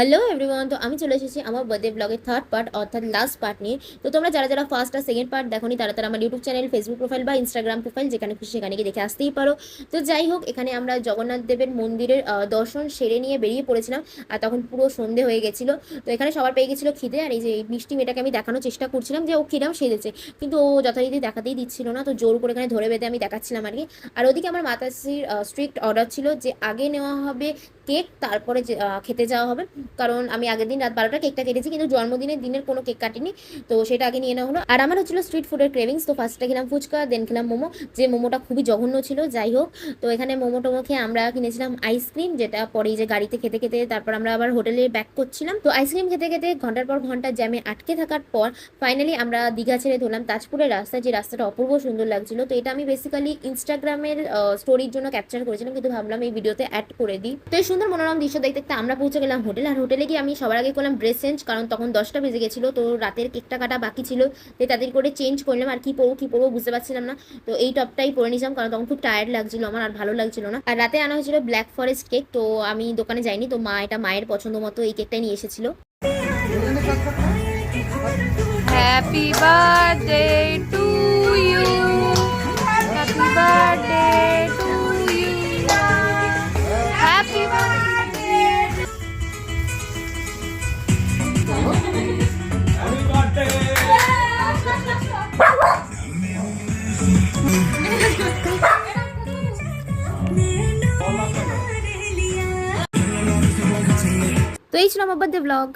Hello everyone তো আমি চলে এসেছি আমার বার্থডে ব্লগের থার্ড পার্ট অর্থাৎ লাস্ট পার্ট নিয়ে। তো তোমরা যারা যারা ফার্স্ট আর সেকেন্ড পার্ট দেখোনি, তারা তারা আমার ইউটিউব চ্যানেল ফেসবুক প্রোফাইল বা ইনস্টাগ্রাম প্রোফাইল যেখানে খুশি সেখানে গিয়ে দেখে আসতেই পারো। তো যাই হোক, এখানে আমরা জগন্নাথ দেবের মন্দিরের দর্শন সেরে নিয়ে বেরিয়ে পড়েছিলাম, আর তখন পুরো সন্ধে হয়ে গেছিল। তো এখানে সবার পেয়ে গেছিল খিদে, আর এই যে মিষ্টি মেয়েটাকে আমি দেখানোর চেষ্টা করছিলাম যে ও কিরাম সেজেছে। কিন্তু ও যথারীতি দেখাতেই দিচ্ছিল না, তো জোর করে এখানে ধরে বেঁধে আমি দেখাচ্ছিলাম আর কি। আর ওদিকে আমার মাতাশ্রীর স্ট্রিক্ট অর্ডার ছিল যে আগে নেওয়া হবে কেক, তারপরে খেতে যাওয়া হবে। কারণ আমি আগের দিন রাত বারোটা কেকটা কেটেছি, কিন্তু জন্মদিনের দিনের কোনো কেক কাটিনি। তো সেটা আগে নিয়ে নেওয়া হলো। আর আমার হচ্ছিল স্ট্রিট ফুডের ক্রেভিংস তো ফার্স্টে খেলাম ফুচকা দেন খেলাম মোমো। যে মোমোটা খুবই জঘন্য ছিল, যাই হোক। তো এখানে মোমো টোমো খেয়ে আমরা কিনেছিলাম আইসক্রিম যেটা পরে যে গাড়িতে খেতে খেতে, তারপর আমরা আবার হোটেলে ব্যাক করছিলাম। তো আইসক্রিম খেতে খেতে ঘণ্টার পর ঘণ্টা জ্যামে আটকে থাকার পর ফাইনালি আমরা দীঘা ছেড়ে ধরলাম তাজপুরের রাস্তা যে রাস্তাটা অপূর্ব সুন্দর লাগছিল। তো এটা আমি বেসিক্যালি ইনস্টাগ্রামের স্টোরির জন্য ক্যাপচার করেছিলাম, কিন্তু ভাবলাম এই ভিডিওতে অ্যাড করে দিই। তো এই সুন্দর মনোরম দৃশ্য দেখতে দেখতে আমরা পৌঁছে গেলাম হোটেল। আর হোটেলে গিয়ে আমি সবার আগে করলাম ড্রেস চেঞ্জ কারণ তখন দশটা বেজে গেছিল, তো রাতের কেকটা কাটা বাকি ছিল তাই তাদের করে চেঞ্জ করলাম, আর কি পরবো কি পরবো বুঝতে পারছিলাম না। তো এই টপটাই পরে নিয়েছিলাম, কারণ তখন খুব টায়ার্ড লাগছিল আমার, আর ভালো লাগছিল না। আর রাতে আনা হয়েছিল ব্ল্যাক ফরেস্ট কেক তো আমি দোকানে যাইনি, তো মা এটা মায়ের পছন্দ মতো এই কেকটাই নিয়ে এসেছিল। হ্যাপি birthday to তো এই ছিল আমার বার্থডে ব্লগ